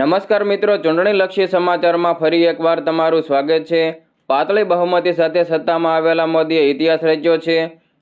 નમસ્કાર મિત્રો ચૂંટણીલક્ષી સમાચારમાં ફરી એકવાર તમારું સ્વાગત છે. પાતળી બહુમતી સાથે સત્તામાં આવેલા મોદીએ ઇતિહાસ રચ્યો છે.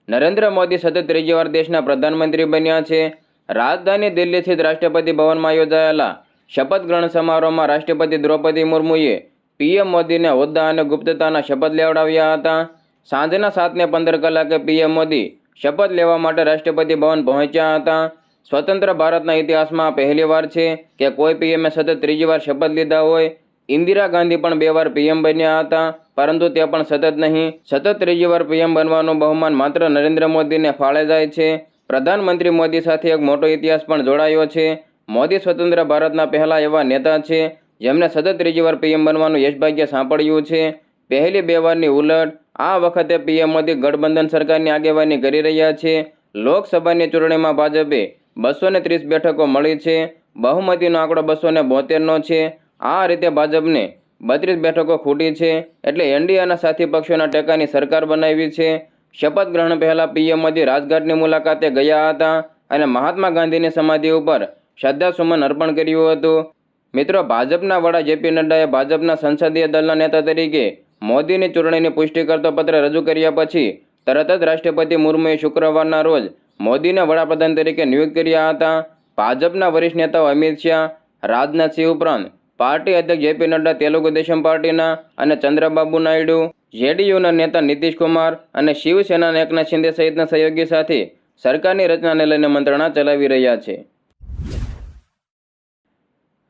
નરેન્દ્ર મોદી સતત ત્રીજી વાર દેશના પ્રધાનમંત્રી બન્યા છે. રાજધાની દિલ્હી સ્થિત રાષ્ટ્રપતિ ભવનમાં યોજાયેલા શપથ ગ્રહણ સમારોહમાં રાષ્ટ્રપતિ દ્રૌપદી મુર્મુએ પીએમ મોદીને હોદ્દા અને ગુપ્તતાના શપથ લેવડાવ્યા હતા. સાંજના સાતને પંદર કલાકે પીએમ મોદી શપથ લેવા માટે રાષ્ટ્રપતિ ભવન પહોંચ્યા હતા. સ્વતંત્ર ભારતના ઇતિહાસમાં પહેલીવાર છે કે કોઈ પીએમએ સતત ત્રીજી વાર શપથ લીધા હોય. ઇન્દિરા ગાંધી પણ બે વાર પીએમ બન્યા હતા, પરંતુ તે પણ સતત નહીં. સતત ત્રીજી વાર પીએમ બનવાનું બહુમાન માત્ર નરેન્દ્ર મોદીને ફાળે જાય છે. પ્રધાનમંત્રી મોદી સાથે એક મોટો ઇતિહાસ પણ જોડાયો છે. મોદી સ્વતંત્ર ભારતના પહેલા એવા નેતા છે, જેમને સતત ત્રીજી વાર પીએમ બનવાનું યશભાગ્ય સાંપડ્યું છે. પહેલી બે વારની ઉલટ, આ વખતે પીએમ મોદી ગઠબંધન સરકારની આગેવાની કરી રહ્યા છે. લોકસભાની ચૂંટણીમાં ભાજપે બસો ને ત્રીસ બેઠકો મળી છે. બહુમતીનો આંકડો બસો ને બોતેરનો છે. આ રીતે ભાજપને બત્રીસ બેઠકો ખૂટી છે. એટલે એનડીએના સાથી પક્ષોના ટેકાની સરકાર બનાવી છે. શપથ ગ્રહણ પહેલાં પીએમ મોદી રાજઘાટની મુલાકાતે ગયા હતા અને મહાત્મા ગાંધીની સમાધિ ઉપર શ્રદ્ધાસુમન અર્પણ કર્યું હતું. મિત્રો, ભાજપના વડા જેપી નડ્ડાએ ભાજપના સંસદીય દળના નેતા તરીકે મોદીની ચૂંટણીની પુષ્ટિ કરતો પત્ર રજૂ કર્યા પછી તરત જ રાષ્ટ્રપતિ મુર્મુએ શુક્રવારના રોજ મોદીને વડાપ્રધાન તરીકે નિયુક્ત કર્યા હતા. ભાજપના વરિષ્ઠ નેતાઓ અમિત શાહ રાજનાથસિંહ ઉપરાંત પાર્ટી અધ્યક્ષ જેપી નડ્ડા, તેલુગુ દેશમ પાર્ટીના અને ચંદ્રબાબુ નાયડુ, જેડીયુના નેતા નીતિશ કુમાર અને શિવસેનાના એકનાથ શિંદે સહિતના સહયોગી સાથે સરકારની રચનાને લઈને મંત્રણા ચલાવી રહ્યા છે.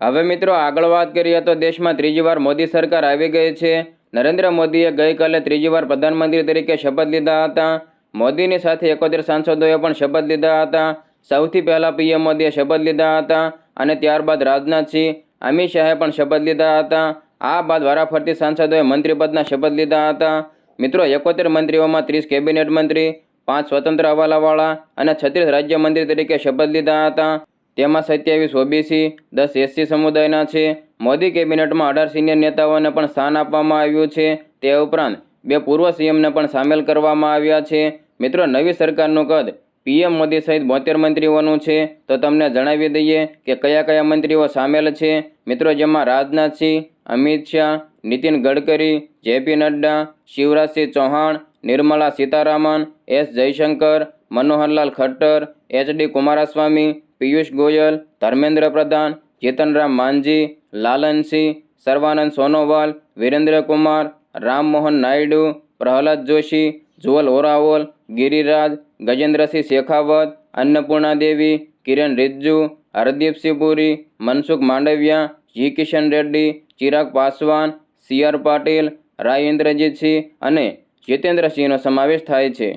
હવે મિત્રો આગળ વાત કરીએ તો દેશમાં ત્રીજી વાર મોદી સરકાર આવી ગઈ છે. નરેન્દ્ર મોદીએ ગઈકાલે ત્રીજી વાર પ્રધાનમંત્રી તરીકે શપથ લીધા હતા. મોદીની સાથે એકોતેર સાંસદોએ પણ શપથ લીધા હતા. સૌથી પહેલાં પીએમ મોદીએ શપથ લીધા હતા અને ત્યારબાદ રાજનાથસિંહ અમિત શાહે પણ શપથ લીધા હતા. આ બાદ વારાફરતી સાંસદોએ મંત્રીપદના શપથ લીધા હતા. મિત્રો, એકોતેર મંત્રીઓમાં ત્રીસ કેબિનેટ મંત્રી, પાંચ સ્વતંત્ર હવાલાવાળા અને છત્રીસ રાજ્યમંત્રી તરીકે શપથ લીધા હતા. તેમાં સત્યાવીસ ઓબીસી, દસ એસસી સમુદાયના છે. મોદી કેબિનેટમાં અઢાર સિનિયર નેતાઓને પણ સ્થાન આપવામાં આવ્યું છે. તે ઉપરાંત બે પૂર્વ સીએમને પણ સામેલ કરવામાં આવ્યા છે. મિત્રો, નવી સરકારનું કદ પીએમ મોદી સહિત બોતેર મંત્રીઓનું છે. તો તમને જણાવી દઈએ કે કયા કયા મંત્રીઓ સામેલ છે. મિત્રો, જેમાં Rajnath Singh Amit Shah, Nitin Gadkari, JP Nadda Shivraj Singh Chouhan, Nirmala Sitharaman, S Jaishankar, Manohar Lal Khattar HD Kumaraswamy, Piyush Goyal, Dharmendra Pradhan, Jitan Ram Manjhi Lalan Singh Sarbananda Sonowal Virendra Kumar Ram Mohan Naidu, Pralhad Joshi Jual Oram Giriraj, Gajendra Singh Shekhawat, Annapurna Devi, Kiren Rijiju, Hardeep Singh Puri, Mansukh Mandaviya, G Kishan Reddy, Chirag Paswan, C R Patil, Rao Inderjit Singh અને જીતેન્દ્રસિંહનો સમાવેશ થાય છે.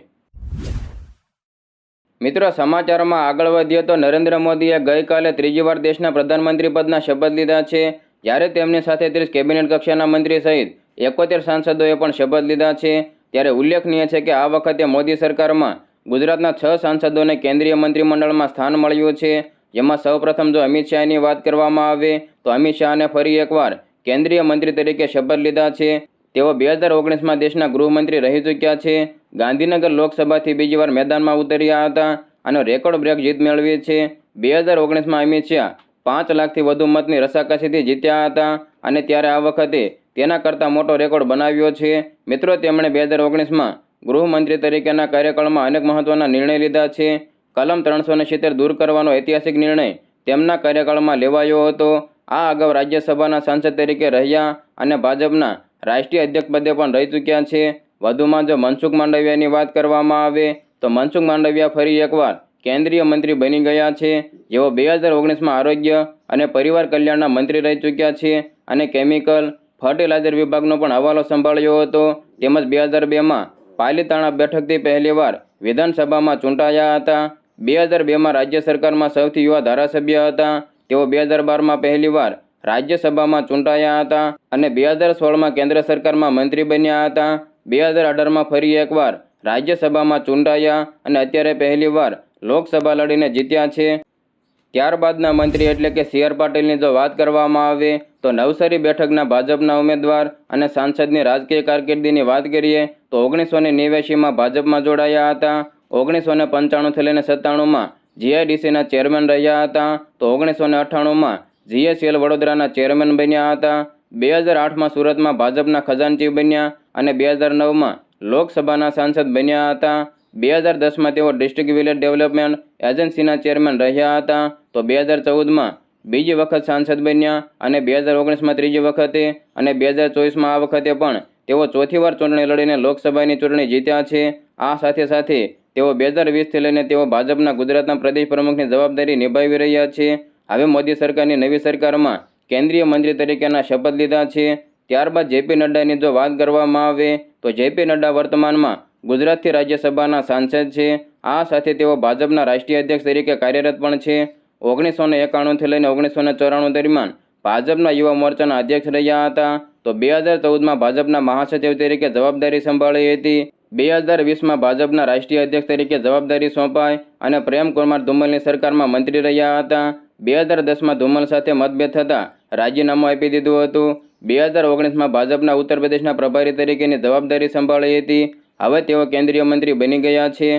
મિત્રો, સમાચારમાં આગળ વધીએ તો નરેન્દ્ર મોદીએ ગઈકાલે ત્રીજી વાર દેશના પ્રધાનમંત્રી પદના શપથ લીધા છે. જ્યારે તેમની સાથે ત્રીસ કેબિનેટ કક્ષાના મંત્રી સહિત એકોતેર સાંસદોએ પણ શપથ લીધા છે. ત્યારે ઉલ્લેખનીય છે કે આ વખતે મોદી સરકારમાં ગુજરાતના છ સાંસદોને કેન્દ્રીય મંત્રીમંડળમાં સ્થાન મળ્યું છે. જેમાં સૌપ્રથમ જો અમિત શાહની વાત કરવામાં આવે, તો અમિત શાહને ફરી એકવાર કેન્દ્રીય મંત્રી તરીકે શપથ લીધા છે. તેઓ બે હજાર ઓગણીસમાં દેશના ગૃહમંત્રી રહી ચૂક્યા છે. ગાંધીનગર લોકસભાથી બીજી વાર મેદાનમાં ઉતર્યા હતા અને રેકોર્ડ બ્રેક જીત મેળવી છે. બે હજાર ઓગણીસમાં અમિત શાહ પાંચ લાખથી વધુ મતની રસાકસીથી જીત્યા હતા અને ત્યારે આ વખતે તેના કરતાં મોટો રેકોર્ડ બનાવ્યો છે. મિત્રો, તેમણે બે હજાર ઓગણીસમાં ગૃહમંત્રી તરીકેના કાર્યકાળમાં અનેક મહત્વના નિર્ણય લીધા છે. કલમ ત્રણસો સિત્તેર દૂર કરવાનો ઐતિહાસિક નિર્ણય તેમના કાર્યકાળમાં લેવાયો હતો. આ અગાઉ રાજ્યસભાના સાંસદ તરીકે રહ્યા અને ભાજપના રાષ્ટ્રીય અધ્યક્ષ પદે પણ રહી ચૂક્યા છે. વધુમાં જો મનસુખ માંડવિયાની વાત કરવામાં આવે, તો મનસુખ માંડવિયા ફરી એકવાર કેન્દ્રીય મંત્રી બની ગયા છે. જેઓ બે હજાર ઓગણીસમાં આરોગ્ય અને પરિવાર કલ્યાણના મંત્રી રહી ચૂક્યા છે અને કેમિકલ ફર્ટિલાઇઝર વિભાગનો પણ હવાલો સંભાળ્યો હતો. તેમજ બે હજાર બેમાં પાલીતાણા બેઠકથી પહેલીવાર વિધાનસભામાં ચૂંટાયા હતા. બે હજાર બેમાં રાજ્ય સરકારમાં સૌથી યુવા ધારાસભ્ય હતા. તેઓ બે હજાર બારમાં પહેલીવાર રાજ્યસભામાં ચૂંટાયા હતા અને બે હજાર સોળમાં કેન્દ્ર સરકારમાં મંત્રી બન્યા હતા. બે હજાર અઢારમાં ફરી એકવાર રાજ્યસભામાં ચૂંટાયા અને અત્યારે પહેલીવાર લોકસભા લડીને જીત્યા છે. ત્યારબાદના મંત્રી એટલે કે સી આર પાટીલની જો વાત કરવામાં આવે તો નવસારી બેઠકના ભાજપના ઉમેદવાર અને સાંસદની રાજકીય કારકિર્દીની વાત કરીએ, તો ઓગણીસો ને નેવ્યાસીમાં ભાજપમાં જોડાયા હતા. ઓગણીસો ને પંચાણુંથી લઈને સત્તાણુંમાં જીઆઈડીસીના ચેરમેન રહ્યા હતા. તો ઓગણીસો ને અઠ્ઠાણુંમાં જીએસએલ વડોદરાના ચેરમેન બન્યા હતા. બે હજાર આઠમાં સુરતમાં ભાજપના ખજાનચી બન્યા અને બે હજાર નવમાં લોકસભાના સાંસદ બન્યા હતા. બે હજાર દસમાં તેઓ ડિસ્ટ્રિક્ટ વિલેજ ડેવલપમેન્ટ એજન્સીના ચેરમેન રહ્યા હતા. તો બે હજાર ચૌદમાં બીજી વખત સાંસદ બન્યા અને બે હજાર ઓગણીસમાં ત્રીજી વખતે અને બે હજાર ચોવીસમાં આ વખતે પણ તેઓ ચોથી વાર ચૂંટણી લડીને લોકસભાની ચૂંટણી જીત્યા છે. આ સાથે સાથે તેઓ બે હજાર વીસથી લઈને તેઓ ભાજપના ગુજરાતના પ્રદેશ પ્રમુખની જવાબદારી નિભાવી રહ્યા છે. હવે મોદી સરકારની નવી સરકારમાં કેન્દ્રીય મંત્રી તરીકેના શપથ લીધા છે. ત્યારબાદ જેપી નડ્ડાની જો વાત કરવામાં આવે તો જેપી નડ્ડા વર્તમાનમાં ગુજરાતથી રાજ્યસભાના સાંસદ છે. આ સાથે તેઓ ભાજપના રાષ્ટ્રીય અધ્યક્ષ તરીકે કાર્યરત પણ છે. ઓગણીસો ને એકાણુંથી લઈને ઓગણીસો ને ચોરાણું દરમિયાન ભાજપના યુવા મોરચાના અધ્યક્ષ રહ્યા હતા. તો બે હજાર ચૌદમાં ભાજપના મહાસચિવ તરીકે જવાબદારી સંભાળી હતી. બે હજાર વીસમાં ભાજપના રાષ્ટ્રીય અધ્યક્ષ તરીકે જવાબદારી સોંપાઈ અને પ્રેમ કુમાર ધુમ્મલની સરકારમાં મંત્રી રહ્યા હતા. બે હજાર દસમાં ધુમ્મલ સાથે મતભેદ થતાં રાજીનામું આપી દીધું હતું. બે હજાર ઓગણીસમાં ભાજપના ઉત્તર પ્રદેશના પ્રભારી તરીકેની જવાબદારી સંભાળી હતી. હવે તેઓ કેન્દ્રીય મંત્રી બની ગયા છે.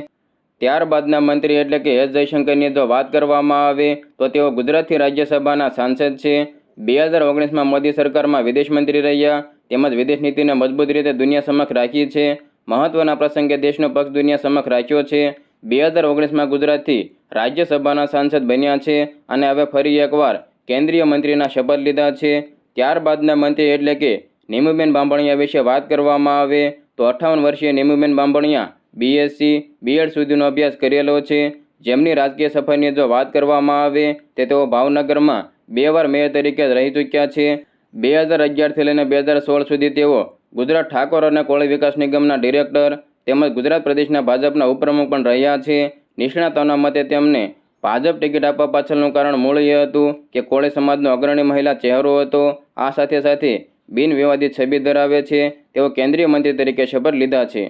ત્યારબાદના મંત્રી એટલે કે એસ જયશંકરની જો વાત કરવામાં આવે, તો તેઓ ગુજરાતથી રાજ્યસભાના સાંસદ છે. બે હજાર ઓગણીસમાં મોદી સરકારમાં વિદેશ મંત્રી રહ્યા, તેમજ વિદેશ નીતિને મજબૂત રીતે દુનિયા સમક્ષ રાખી છે. મહત્વના પ્રસંગે દેશનો પક્ષ દુનિયા સમક્ષ રાખ્યો છે. બે હજાર ઓગણીસમાં ગુજરાતથી રાજ્યસભાના સાંસદ બન્યા છે અને હવે ફરી એકવાર કેન્દ્રીય મંત્રીના શપથ લીધા છે. ત્યારબાદના મંત્રી એટલે કે નીમુબેન બાંભણિયા વિશે વાત કરવામાં આવે, તો અઠાવન વર્ષીય નીમુબેન બાંભણિયા બીએસસી બીએડ સુધીનો અભ્યાસ કરેલો છે. જેમની રાજકીય સફરની જો વાત કરવામાં આવે, તે તેઓ ભાવનગરમાં બે વાર મેયર તરીકે રહી ચૂક્યા છે. બે હજાર અગિયારથી લઈને બે હજાર સોળ સુધી તેઓ ગુજરાત ઠાકોર અને કોળી વિકાસ નિગમના ડિરેક્ટર તેમજ ગુજરાત પ્રદેશના ભાજપના ઉપપ્રમુખ પણ રહ્યા છે. નિષ્ણાતોના મતે તેમને ભાજપ ટિકિટ આપવા પાછળનું કારણ મૂળ એ હતું કે કોળી સમાજનો અગ્રણી મહિલા ચહેરો હતો. આ સાથે સાથે બિનવિવાદિત છબી ધરાવે છે. તેઓ કેન્દ્રીય મંત્રી તરીકે શપથ લીધા છે.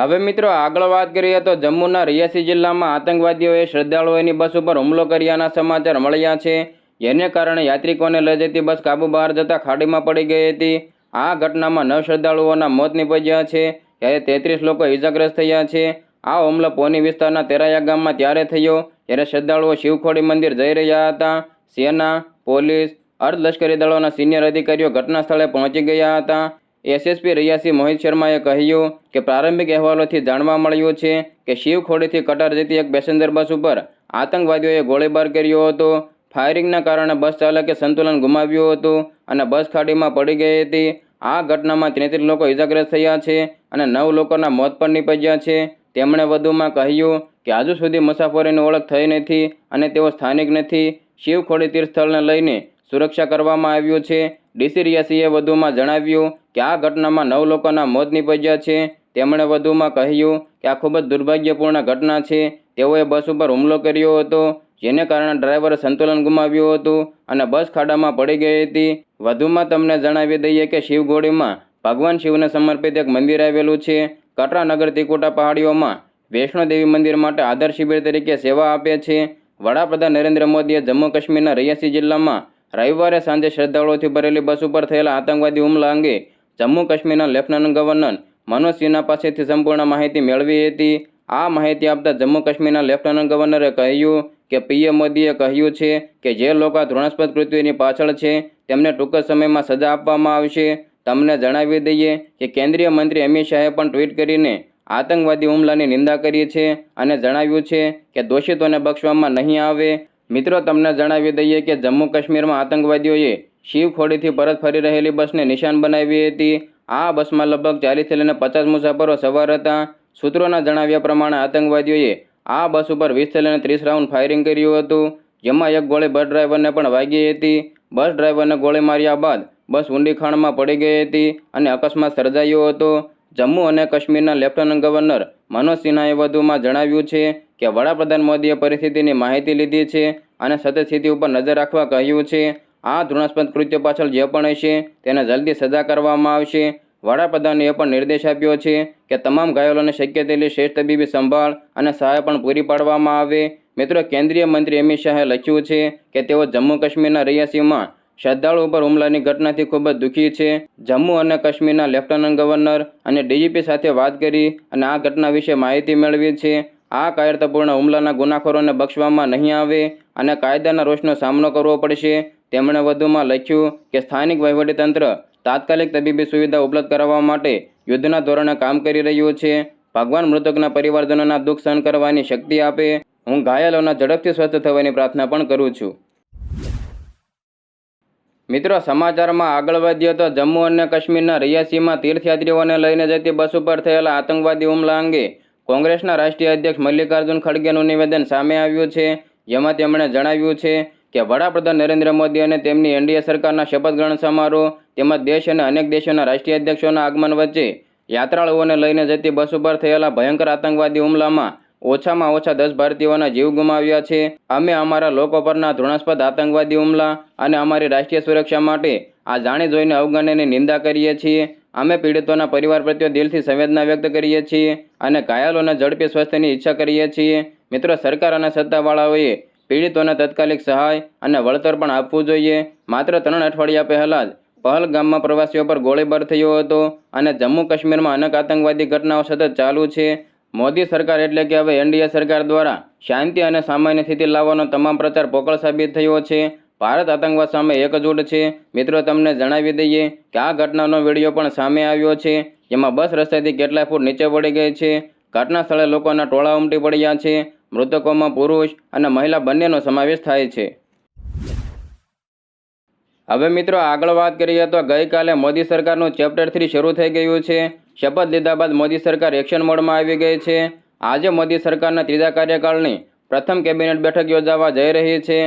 હવે મિત્રો, આગળ વાત કરીએ તો જમ્મુના રિયાસી જિલ્લામાં આતંકવાદીઓએ શ્રદ્ધાળુઓની બસ ઉપર હુમલો કર્યાના સમાચાર મળ્યા છે. જેને કારણે યાત્રિકોને લઈ જતી બસ કાબુ બહાર જતા ખાડીમાં પડી ગઈ હતી. આ ઘટનામાં નવ શ્રદ્ધાળુઓના મોત નીપજ્યા છે. જ્યારે તેત્રીસ લોકો ઇજાગ્રસ્ત થયા છે. આ હુમલો પોની વિસ્તારના તેરાયા ગામમાં ત્યારે થયો, જ્યારે શ્રદ્ધાળુઓ શિવખોડી મંદિર જઈ રહ્યા હતા. સેના, પોલીસ અર્ધલશ્કરી દળોના સિનિયર અધિકારીઓ ઘટના સ્થળે પહોંચી ગયા હતા. એસએસપી રિયાસી મોહિત શર્માએ કહ્યું કે પ્રારંભિક અહેવાલોથી જાણવા મળ્યું છે કે શિવખોડીથી કટાર જતી એક પેસેન્જર બસ ઉપર આતંકવાદીઓએ ગોળીબાર કર્યો હતો. ફાયરિંગના કારણે બસ ચાલકે સંતુલન ગુમાવ્યું હતું અને બસ ખાડીમાં પડી ગઈ હતી. આ ઘટનામાં તેત્રીસ લોકો ઇજાગ્રસ્ત થયા છે અને નવ લોકોના મોત પણ નીપજ્યા છે. તેમણે વધુમાં કહ્યું કે હજુ સુધી મુસાફરીની ઓળખ થઈ નથી અને તેઓ સ્થાનિક નથી. શિવખોડી તીર્થસ્થળને લઈને સુરક્ષા કરવામાં આવ્યું છે. ડીસી રિયાસીએ વધુમાં જણાવ્યું કે આ ઘટનામાં નવ લોકોના મોત નીપજ્યા છે. તેમણે વધુમાં કહ્યું કે આ ખૂબ જ દુર્ભાગ્યપૂર્ણ ઘટના છે. તેઓએ બસ ઉપર હુમલો કર્યો હતો, જેને કારણે ડ્રાઈવરે સંતુલન ગુમાવ્યું હતું અને બસ ખાડામાં પડી ગઈ હતી. વધુમાં તમને જણાવી દઈએ કે શિવગોળીમાં ભગવાન શિવને સમર્પિત એક મંદિર આવેલું છે. કટરાનગર તિકોટા પહાડીઓમાં વૈષ્ણોદેવી મંદિર માટે આધાર શિબિર તરીકે સેવા આપે છે. વડાપ્રધાન નરેન્દ્ર મોદીએ જમ્મુ કાશ્મીરના રૈયાસી જિલ્લામાં રવિવારે સાંજે શ્રદ્ધાળુઓથી ભરેલી બસ ઉપર થયેલા આતંકવાદી હુમલા અંગે જમ્મુ કાશ્મીરના લેફ્ટનન્ટ ગવર્નર મનોજ સિન્હા પાસેથી સંપૂર્ણ માહિતી મેળવી હતી. આ માહિતી આપતા જમ્મુ કાશ્મીરના લેફ્ટનન્ટ ગવર્નરે કહ્યું કે, પીએમ મોદીએ કહ્યું છે કે, જે લોકો ધૃણાસ્પદ કૃત્યોની પાછળ છે, તેમને ટૂંક સમયમાં સજા આપવામાં આવશે. તમને જણાવી દઈએ કે, કેન્દ્રીય મંત્રી અમિત શાહે પણ ટ્વીટ કરીને આતંકવાદી હુમલાની નિંદા કરી છે અને જણાવ્યું છે કે, દોષિતોને બક્ષવામાં નહીં આવે. મિત્રો, તમને જણાવી દઈએ કે જમ્મુ કાશ્મીરમાં આતંકવાદીઓએ શિવખોડીથી પરત ફરી રહેલી બસને નિશાન બનાવી હતી. આ બસમાં લગભગ ચાલીસથી લઈને પચાસ મુસાફરો સવાર હતા. સૂત્રોના જણાવ્યા પ્રમાણે આતંકવાદીઓએ આ બસ ઉપર વીસથી લઈને ત્રીસ રાઉન્ડ ફાયરિંગ કર્યું હતું, જેમાં એક ગોળી બસ ડ્રાઈવરને પણ વાગી હતી. બસ ડ્રાઈવરને ગોળી માર્યા બાદ બસ ઊંડી ખાણમાં પડી ગઈ હતી અને અકસ્માત સર્જાયો હતો. જમ્મુ અને કાશ્મીરના લેફ્ટનન્ટ ગવર્નર મનોજ સિન્હાએ વધુમાં જણાવ્યું છે કે વડાપ્રધાન મોદીએ પરિસ્થિતિની માહિતી લીધી છે અને સતત સ્થિતિ ઉપર નજર રાખવા કહ્યું છે. આ ધૃણાસ્પદ કૃત્ય પાછળ જે પણ હશે તેને જલ્દી સજા કરવામાં આવશે. વડાપ્રધાને એ પણ નિર્દેશ આપ્યો છે કે તમામ ઘાયલોને શક્ય તેટલી શ્રેષ્ઠ તબીબી સંભાળ અને સહાય પણ પૂરી પાડવામાં આવે. મિત્રો, કેન્દ્રીય મંત્રી અમિત શાહે લખ્યું છે કે તેઓ જમ્મુ કાશ્મીરના રિયાસીમાં શ્રદ્ધાળુ ઉપર હુમલાની ઘટનાથી ખૂબ જ દુઃખી છે. જમ્મુ અને કાશ્મીરના લેફ્ટનન્ટ ગવર્નર અને ડીજીપી સાથે વાત કરી અને આ ઘટના વિશે માહિતી મેળવી છે. આ કાયરતાપૂર્ણ હુમલાના ગુનાખોરોને બક્ષવામાં નહીં આવે અને કાયદાના રોષનો સામનો કરવો પડશે. તેમણે વધુમાં લખ્યું કે સ્થાનિક વહીવટીતંત્ર તાત્કાલિક તબીબી સુવિધા ઉપલબ્ધ કરાવવા માટે યુદ્ધના ધોરણે કામ કરી રહ્યું છે. ભગવાન મૃતકના પરિવારજનોના દુઃખ સહન કરવાની શક્તિ આપે. હું ઘાયલોના ઝડપથી સ્વસ્થ થવાની પ્રાર્થના પણ કરું છું. મિત્રો, સમાચારમાં આગળ વધીએ તો જમ્મુ અને કાશ્મીરના રિયાસીમાં તીર્થયાત્રીઓને લઈને જતી બસ ઉપર થયેલા આતંકવાદી હુમલા અંગે કોંગ્રેસના રાષ્ટ્રીય અધ્યક્ષ મલ્લિકાર્જુન ખડગેનું નિવેદન સામે આવ્યું છે. જેમાં તેમણે જણાવ્યું છે કે વડાપ્રધાન નરેન્દ્ર મોદી અને તેમની એનડીએ સરકારના શપથ ગ્રહણ સમારોહ તેમજ દેશ અને અનેક દેશોના રાષ્ટ્રીય અધ્યક્ષોના આગમન વચ્ચે યાત્રાળુઓને લઈને જતી બસ ઉપર થયેલા ભયંકર આતંકવાદી હુમલામાં ઓછામાં ઓછા દસ ભારતીયોના જીવ ગુમાવ્યા છે. અમે અમારા લોકો પરના ધૃણાસ્પદ આતંકવાદી હુમલા અને અમારી રાષ્ટ્રીય સુરક્ષા માટે આ જાણી જોઈને અવગણની નિંદા કરીએ છીએ. અમે પીડિતોના પરિવાર પ્રત્યે દિલથી સંવેદના વ્યક્ત કરીએ છીએ અને ઘાયલોના ઝડપી સ્વાસ્થ્યની ઈચ્છા કરીએ છીએ. મિત્રો, સરકાર અને સત્તાવાળાઓએ પીડિતોને તાત્કાલિક સહાય અને વળતર પણ આપવું જોઈએ. માત્ર ત્રણ અઠવાડિયા પહેલાં જ પહલગામમાં પ્રવાસીઓ પર ગોળીબાર થયો હતો અને જમ્મુ કાશ્મીરમાં અનેક આતંકવાદી ઘટનાઓ સતત ચાલુ છે. મોદી સરકાર એટલે કે હવે એનડીએ સરકાર દ્વારા શાંતિ અને સામાન્ય સ્થિતિ લાવવાનો તમામ પ્રચાર પોકળ સાબિત થયો છે. ભારત આતંકવાદ સામે એકજૂટ છે. મિત્રો, તમને જણાવી દઈએ કે આ ઘટનાનો વીડિયો પણ સામે આવ્યો છે, જેમાં બસ રસ્તેથી કેટલાય ફૂટ નીચે પડી ગઈ છે. ઘટના સ્થળે લોકોના ટોળા ઉમટી પડ્યા છે. મૃતકોમાં પુરુષ અને મહિલા બંનેનો સમાવેશ થાય છે. હવે મિત્રો આગળ વાત કરીએ તો ગઈકાલે મોદી સરકારનું ચેપ્ટર થ્રી શરૂ થઈ ગયું છે. શપથ લીધા બાદ મોદી સરકાર એક્શન મોડમાં આવી ગઈ છે. આજે મોદી સરકારના ત્રીજા કાર્યકાળની પ્રથમ કેબિનેટ બેઠક યોજાવા જઈ રહી છે.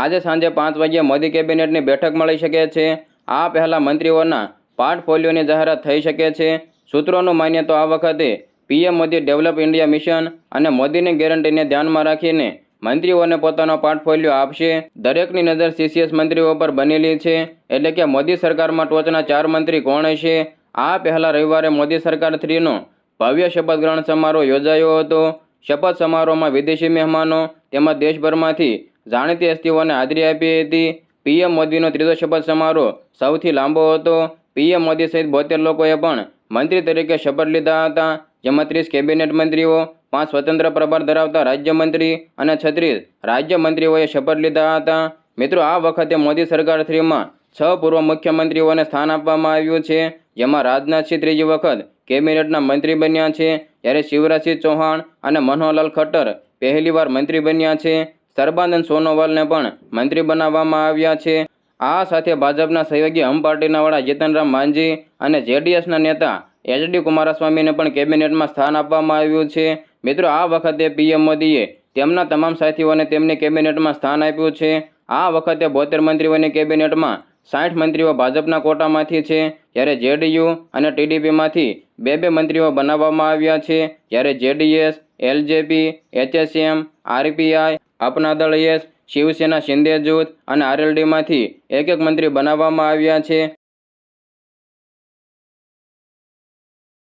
આજે સાંજે પાંચ વાગ્યે મોદી કેબિનેટની બેઠક મળી શકે છે. આ પહેલાં મંત્રીઓના પોર્ટફોલિયોની જાહેરાત થઈ શકે છે. સૂત્રોનું માન્ય તો આ વખતે PM Modi develop India mission અને મોદીની ગેરંટીને ધ્યાનમાં રાખીને મંત્રીઓને પોતાનો પોર્ટફોલિયો આપશે. દરેકની નજર સીસીએસ મંત્રીઓ પર બનેલી છે. એટલે કે મોદી સરકારમાં ટોચના ચાર મંત્રી કોણ હશે? આ પહેલાં રવિવારે મોદી સરકાર થ્રીનો ભવ્ય શપથ ગ્રહણ સમારોહ યોજાયો હતો. શપથ સમારોહમાં વિદેશી મહેમાનો તેમજ દેશભરમાંથી જાણીતી હસ્તીઓને હાજરી આપી હતી. પીએમ મોદીનો ત્રીજો શપથ સમારોહ સૌથી લાંબો હતો. પીએમ મોદી સહિત બોતેર લોકોએ પણ મંત્રી તરીકે શપથ લીધા હતા. જેમાં ત્રીસ કેબિનેટ મંત્રીઓ, પાંચ સ્વતંત્ર પ્રભાર ધરાવતા રાજ્યમંત્રી અને છત્રીસ રાજ્યમંત્રીઓએ શપથ લીધા હતા. મિત્રો, આ વખતે મોદી સરકાર થ્રીમાં છ પૂર્વ મુખ્યમંત્રીઓને સ્થાન આપવામાં આવ્યું છે. જેમાં રાજનાથસિંહ ત્રીજી વખત કેબિનેટના મંત્રી બન્યા છે. જ્યારે શિવરાજસિંહ ચૌહાણ અને મનોહરલાલ ખટ્ટર પહેલીવાર મંત્રી બન્યા છે. સર્બાનંદ સોનોવાલને પણ મંત્રી બનાવવામાં આવ્યા છે. આ સાથે ભાજપના સહયોગી હમ પાર્ટીના વડા જીતનરામ માંઝી અને જેડીએસના નેતા એચડી કુમારસ્વામીને પણ કેબિનેટમાં સ્થાન આપવામાં આવ્યું છે. મિત્રો, આ વખતે પીએમ મોદીએ તેમના તમામ સાથીઓને તેમની કેબિનેટમાં સ્થાન આપ્યું છે. આ વખતે બોતેર મંત્રીઓની કેબિનેટમાં સાઠ મંત્રીઓ ભાજપના કોટામાંથી છે, જ્યારે જેડીયુ અને ટીડીપીમાંથી બે બે મંત્રીઓ બનાવવામાં આવ્યા છે, જ્યારે જેડીએસ, એલજેપી, એચએસએમ, આરપીઆઈ અપના દળ એસ શિવસેના શિંદે જૂથ અને આરએલડીમાંથી એક એક મંત્રી બનાવવામાં આવ્યા છે.